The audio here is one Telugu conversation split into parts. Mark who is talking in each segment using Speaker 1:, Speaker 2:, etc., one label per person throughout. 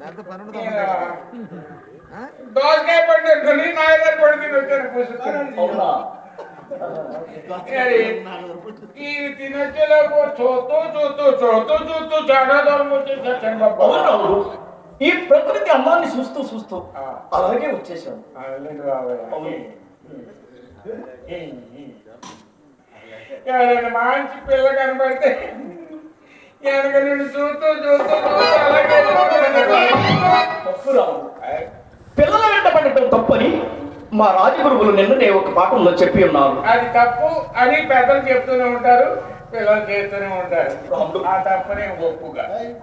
Speaker 1: దాంతో పని ఉండదు ఆ?
Speaker 2: దోసకాయ పట్టుకొని నా దగ్గర పడుకుని వచ్చాను పుస్తకం
Speaker 3: అవునా
Speaker 2: ఈ తినొచ్చేలోపు చూస్తూ చూస్తూ చూస్తూ చూస్తూ చాలా దూరం వచ్చేసాను
Speaker 3: అవును
Speaker 2: బాబా
Speaker 3: రాముడు ఈ ప్రకృతి అందాన్ని చూస్తూ చూస్తూ
Speaker 2: ఆ.
Speaker 3: అలాగే వచ్చేసాను
Speaker 2: అలాంటి బాబాయ్.
Speaker 3: అవును
Speaker 2: ఎవరైనా మంచి పిల్ల కనబడితే నుండి చూస్తూ చూస్తూ అలాగే
Speaker 3: పిల్లల వెంట పడటం తప్పని మా రాజగురువులు నిన్ననే ఒక పాఠంలో చెప్పి ఉన్నారు.
Speaker 2: అది తప్పు అని పెద్దలు చెప్తూనే ఉంటారు పిల్లలు చేస్తూనే ఉంటారు. ఆ తప్పనే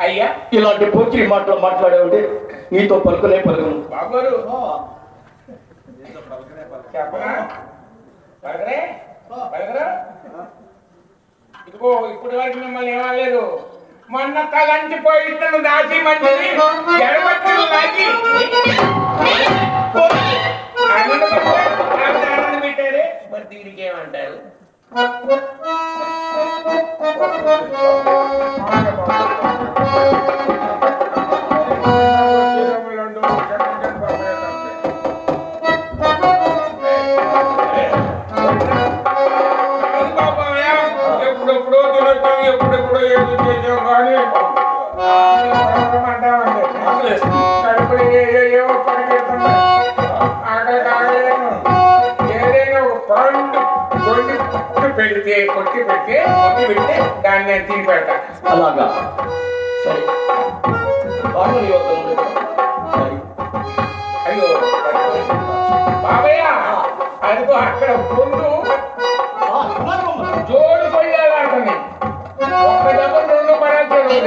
Speaker 2: అయ్యా.
Speaker 3: ఇలాంటి పోకిరి మాటలు మాట్లాడేవంటే నీతో పలుకునే పలుకును.
Speaker 2: బాబోరు. చెప్పనా? పలకరే? పలకరా? ఇదిగో ఇప్పుడు వరకు మిమ్మల్ని ఏమలేదు మొన్న తలంటి పోయి ఇతను దాచి మంచిది. ఎడబట్టి లాగి ఆనంద పెట్టారు? ఆనంద పెట్టారే మరి దీనికి ఏమంటారు? ఎప్పుడెప్పుడో పెడితే కొట్టి పెడితే కొట్టి పెడితే దాన్ని నేను తిని పెడతా.
Speaker 3: అలాగా. సరే. నీ వద్ద.
Speaker 2: అయ్యో బాబయ్య అదిగో అక్కడ
Speaker 3: అమ్మ.
Speaker 2: జోడు కొయ్యాలంటుంది ఒక్క దెబ్బ రెండు పడాల్సి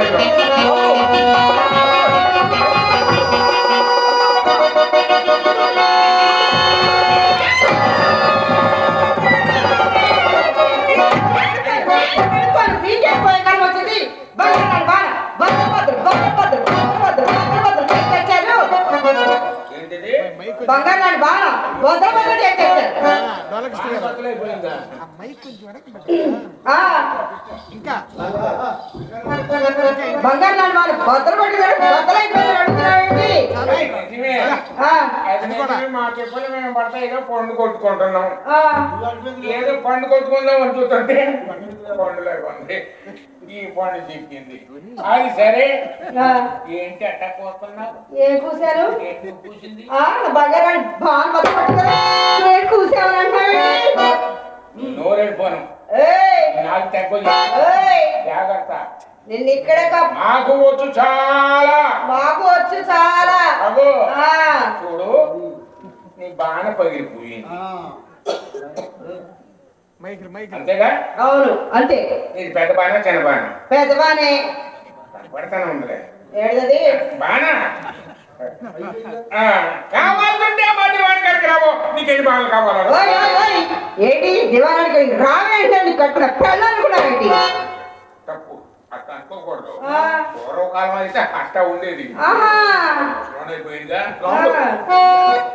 Speaker 4: బంగారు బాణ భద్రభద్ర భద్రభద్ర బంగారు లాంటి
Speaker 1: పెట్టు.
Speaker 2: నిజమే మా చెప్పులు మేము పడతాయిగా పండు కొట్టుకుంటున్నాం.
Speaker 4: ఆ,
Speaker 2: ఏదో పండు కొట్టుకుందాం అని చూస్తుంటే. పండు లేకుంది ఈ పండు చిక్కింది అది సరే.
Speaker 4: ఆ.
Speaker 2: ఏంటి అట్ట కోస్తున్నావు
Speaker 4: ఏం కూసారు
Speaker 2: ఏంటి కూసింది?
Speaker 4: ఆ, నా బంగారు లాంటి బాణ భద్రపడి ఏం కూసావనంటావేంటి
Speaker 2: నోరెళ్ళిపోను
Speaker 4: ఏయ్.
Speaker 2: నాకు జాగ్రత్త.
Speaker 4: నిన్ను ఇక్కడే
Speaker 2: నాకు వచ్చు చాలా.
Speaker 4: మాకు వచ్చు చాలా.
Speaker 2: అగో
Speaker 4: ఆ,
Speaker 2: చూడు నీ బాణ పగిలిపోయింది.
Speaker 1: మైక్ మైక్
Speaker 2: అంతేగా?
Speaker 4: అవును అంతే.
Speaker 2: ఇది పెద్ద బాణ చిన్న బాణ
Speaker 4: పెద్ద బానే.
Speaker 2: పడతానే ఉందిలే.
Speaker 4: ఏడది
Speaker 2: బాణ ఆ, కావాలంటే మధ్య వాడి కాడికి రాబో నీకు ఎన్ని బాణలు కావాలో
Speaker 4: ఏంటి? రావేంటి
Speaker 2: తప్పు. అట్లా అనుకోకూడదు.
Speaker 4: ఆ.
Speaker 2: పూర్వకాలం అయితే అట్లా ఉండేది.
Speaker 4: ఆహా.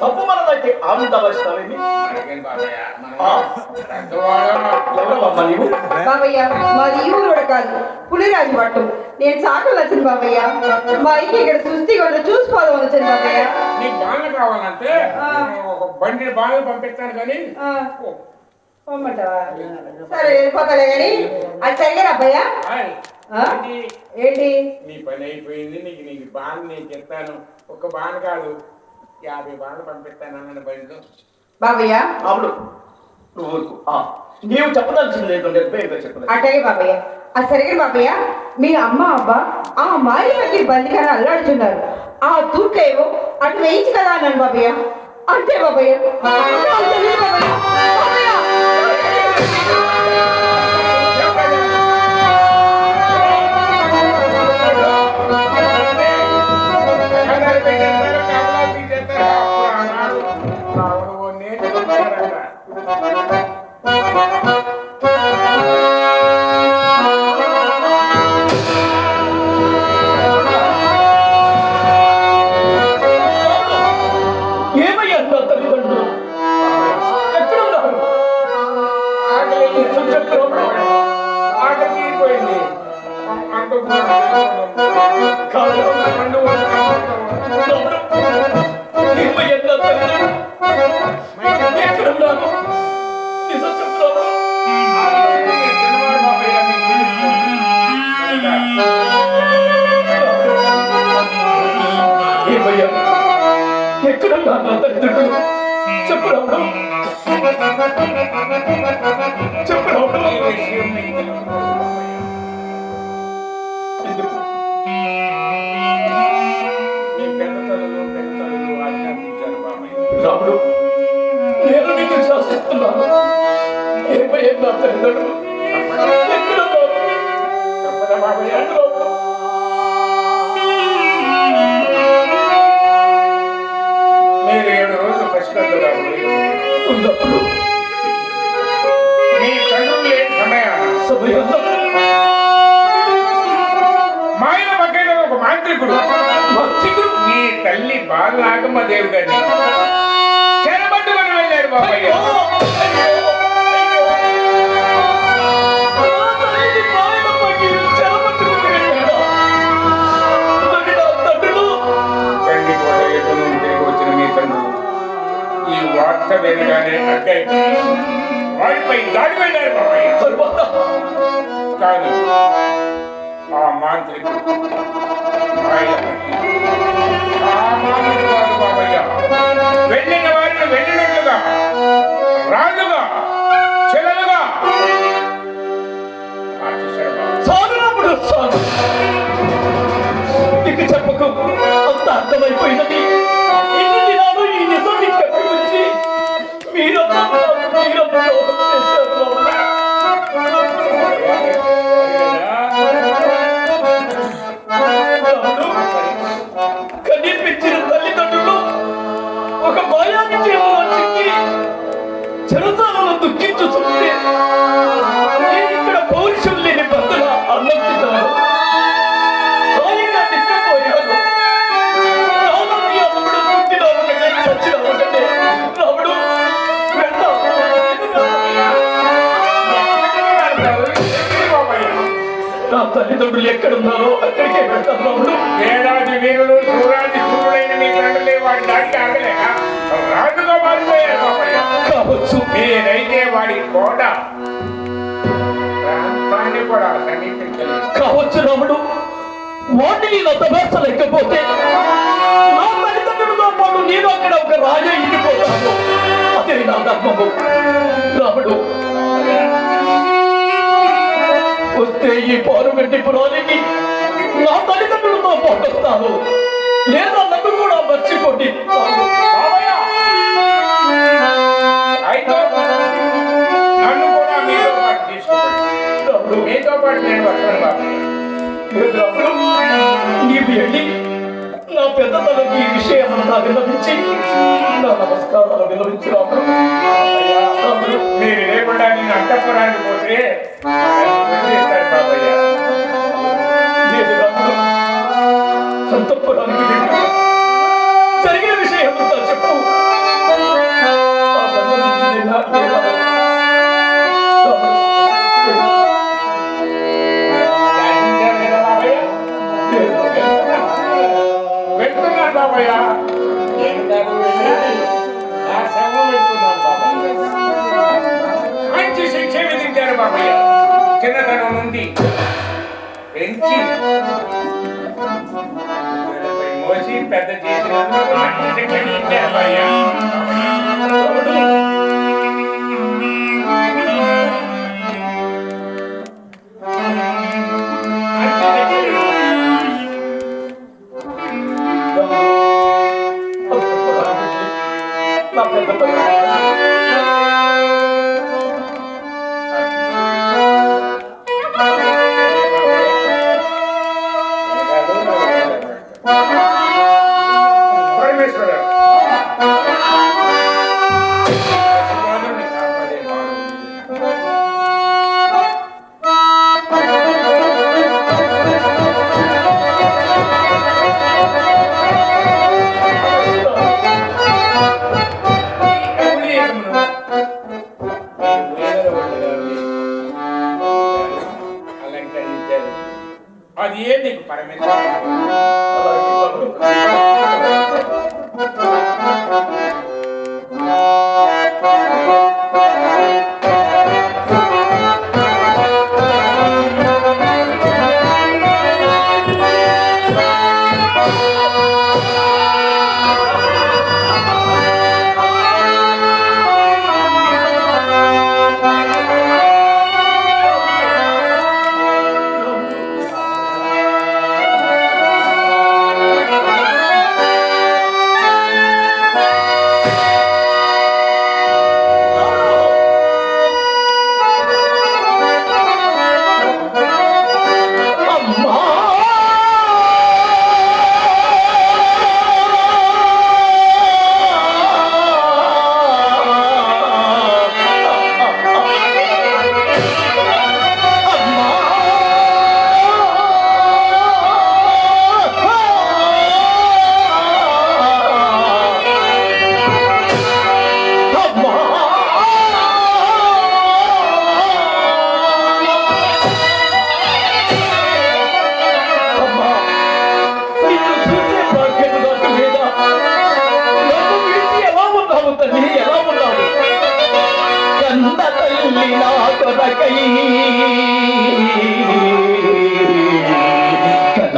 Speaker 3: తప్పు మనదైతే ఆనందవస్తావేమి
Speaker 2: అడిగాను బాబాయ్ మనం
Speaker 3: ఆ.
Speaker 2: పెద్దవాళ్ళం
Speaker 3: ఎవరమ్మా నీవు
Speaker 4: బాబయ్య మాది ఈ ఊరు కూడా కాదు పులిరాజు పట్టు. నేను చాకలు వచ్చింది బాబయ్య. మా ఇంటి ఇక్కడ సుస్థిగా ఉన్న చూసిపోదాం వచ్చింది బాబయ్య.
Speaker 2: నీకు బాగా కావాలంటే ఒక బండి బాగా పంపిస్తాను కానీ
Speaker 4: పొమ్మంటావా సరే వెళ్ళిపోతాలే కానీ. అది సరిగా అబ్బాయ్య?
Speaker 2: ఏంటి?
Speaker 4: ఏంటి?
Speaker 2: నీ పని అయిపోయింది నీకు నీకు బాణ నీకు ఇస్తాను ఒక బాణ కాదు యాభై బాణలు పంపిస్తాను అన్న బండిలో.
Speaker 4: బాబయ్య?
Speaker 3: అవును నువ్వు ఊరుకో. ఆ, నీవు చెప్పలేదు.
Speaker 4: అట్లాగే బాబయ్య. అది సరిగా బాబయ్య మీ అమ్మ అబ్బా ఆ మారి బట్టి బందిగానే అల్లాడుతున్నారు. ఆ తూట్లేవో అటు వేయించు కదా అన్నాను బాబయ్య. అంతే బాబయ్య.
Speaker 3: ఏమయ్యా? ఎక్కడ నా తల్లిదండ్రులు చెప్పు రావడం చెప్పు రావడం రాముడు నేను నిన్ను శాసిస్తున్నాను. ఏమయ్యా నా తల్లిదండ్రులు ఎక్కడ
Speaker 2: బాబు
Speaker 3: సమయంలో
Speaker 2: మాయల పక్కన ఒక మాంత్రికుడు.
Speaker 3: మంచిగా
Speaker 2: మీ తల్లి బాలనాగమ్మ దేవుడు గారిని చెరబట్టుకొని వెళ్ళాడు బాబయ్య. బాబయ్య వెళ్ళిన వారిని వెళ్ళినట్లుగా రాజుగా చెలలుగా. మార్చేశాడు బాబయ్య.
Speaker 3: నీకు చెప్పకు అంత అర్థమైపోయినది. ఇన్ని దినాలు ఈ వచ్చి మీరంతా మీరంతా చేశారు తల్లిదండ్రులు కనిపించిన తల్లిదండ్రులు ఒక భయాన్ని చేతిలో చిక్కి చిరతాలను దుఃఖించుతుంటే ఇక్కడ పౌరుషం లేని బంధుల అన్నంటున్నాను నా తల్లిదండ్రులు ఎక్కడున్నారో అక్కడికే వెళ్తాం రాముడు.
Speaker 2: వేదాది వీరులు సూరాది సూరులైన మీ తండ్రులే వాడి దాడికి ఆగలేక రాజుగా మారిపోయారు
Speaker 3: కావచ్చు.
Speaker 2: మీరైతే వాడి కోట ప్రాంతాన్ని కూడా సమీపించలేదు.
Speaker 3: కావచ్చు రాముడు. వాటిని నా తమార్చలేకపోతే నా తల్లిదండ్రులతో పాటు నేను అక్కడ ఒక రాజా ఇండిపోతాను అదే నా ధర్మము. రాముడు పారుగడ్డి పురానికి నా తల్లిదండ్రులతో పాటు వస్తాను లేదా నన్ను కూడా మర్చిపోండి.
Speaker 2: మీతో పాటు నేను వస్తాను
Speaker 3: నీవు వెళ్ళి నా పెద్దతలకు ఈ విషయం అంతా విన్నవించి నా నమస్కారాలు విన్నవించి రాముడు. రాముడు.
Speaker 2: మీరు లేకుండా నేను అంతఃపురానికి పోతే బాబయ్య?
Speaker 3: సంతపురానికి జరిగిన విషయం అంతా చెప్పు. ఆ బంధం
Speaker 2: మంచి శిక్ష విధించారు బాబయ్య. చిన్నతనం నుండి పెంచి పెద్ద చేసినందుకు మంచి శిక్ష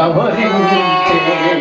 Speaker 3: కలవరించే ఎక్కడ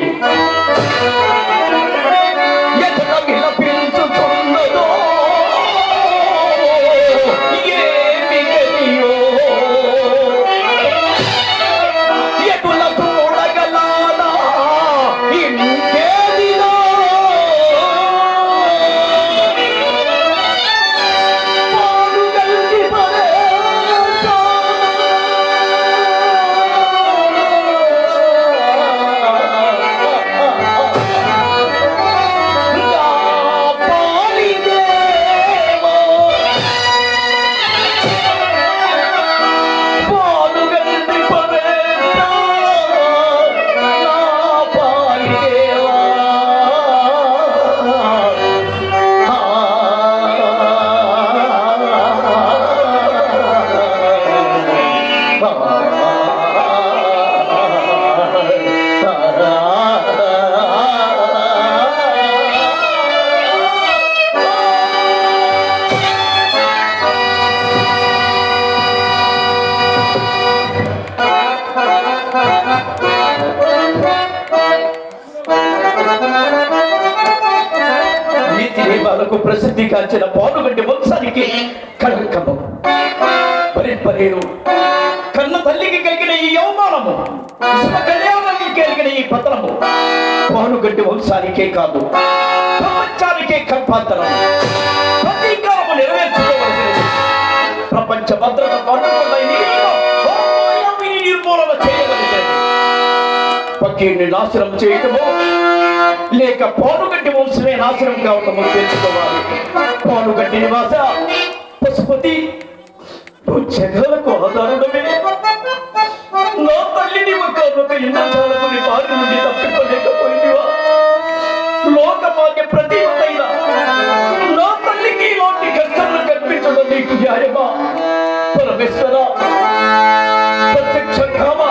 Speaker 3: పాలుగడ్డి కాదు ప్రపంచానికే కల్పాంతరం ప్రతీకారము నెరవేర్చుకోవలసినది. ప్రపంచ భద్రత పండుగ నిర్మూలన చేయగలిగింది పక్కీని నాశనం చేయటము లేక పానుగడ్డి వంశమే నాశనం కావటము తెలుసుకోవాలి. పానుగడ్డి నివాస పశుపతి నువ్వు జగలకు ఆధారుడమే నా తల్లిని ఒక ఒక ఇన్న ఇంద్రజాలకుని బారి నుండి లోక మాకి ప్రతీకైనా నా తల్లికి ఇలాంటి కష్టాలు కల్పించడం నీకు న్యాయమా? పరమేశ్వర ప్రత్యక్ష కామా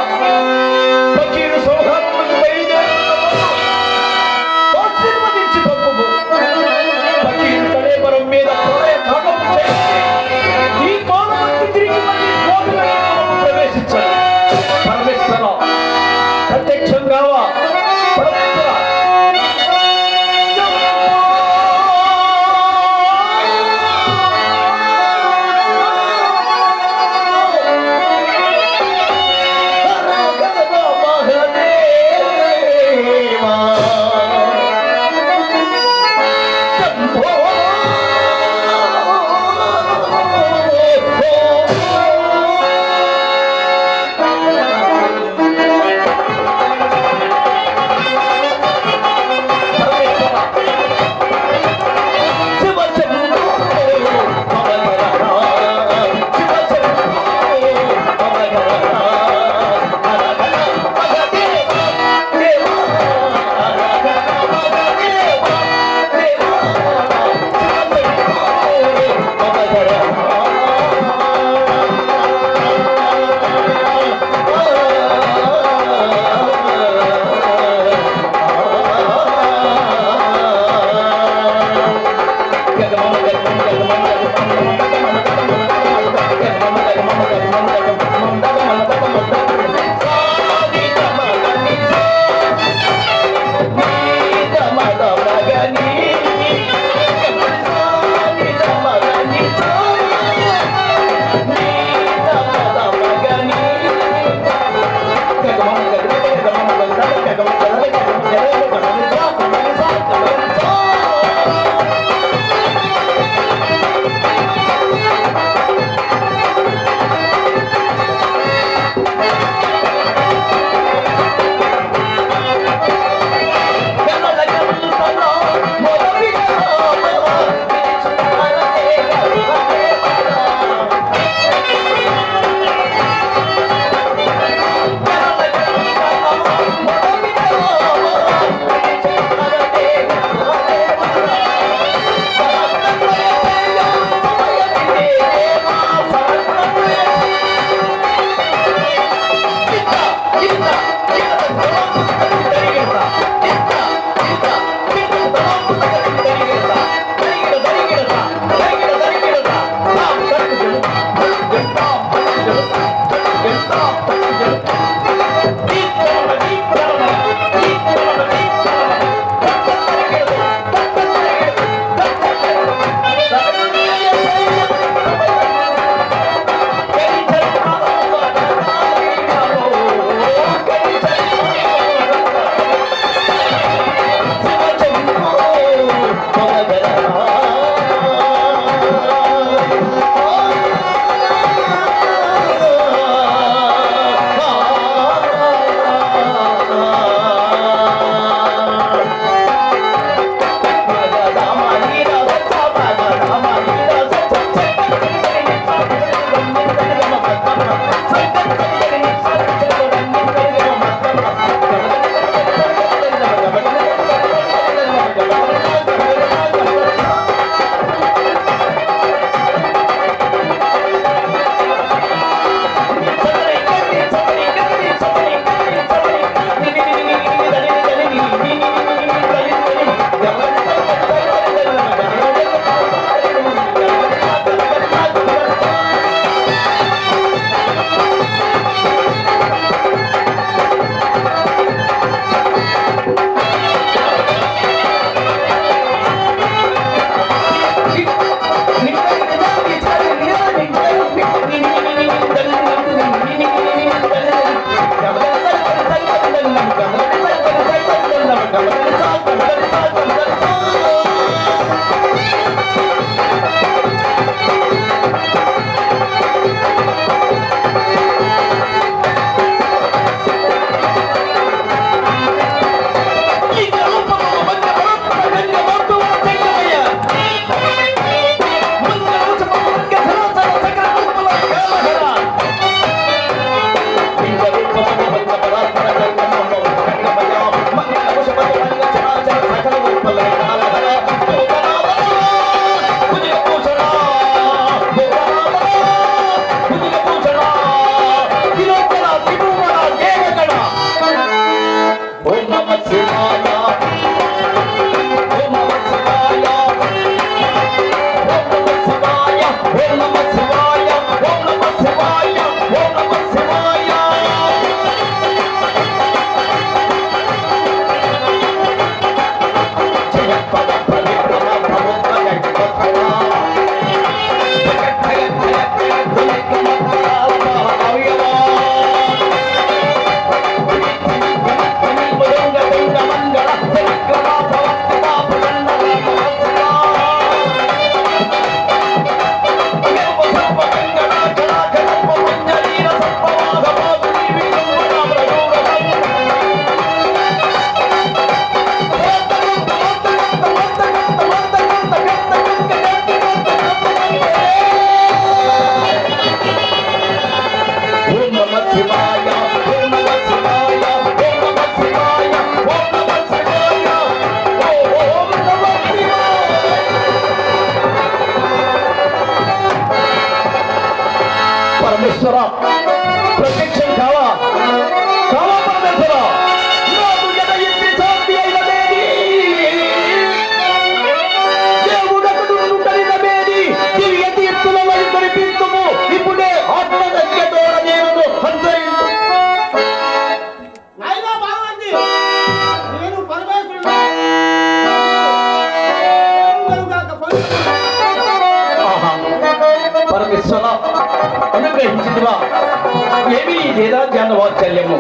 Speaker 3: ఏమి జనవాత్సల్యము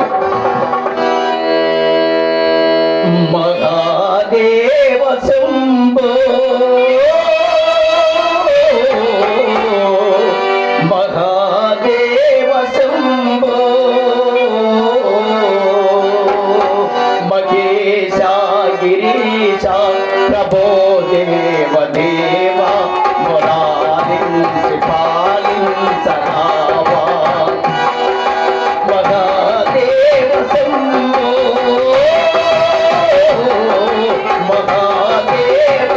Speaker 3: మహాదేవ శంభో. మహాదేవ శంభో. మహేశ గిరీశ ప్రభో దేవ దేవ మొరాలించి పాలించరావా మహాదేవ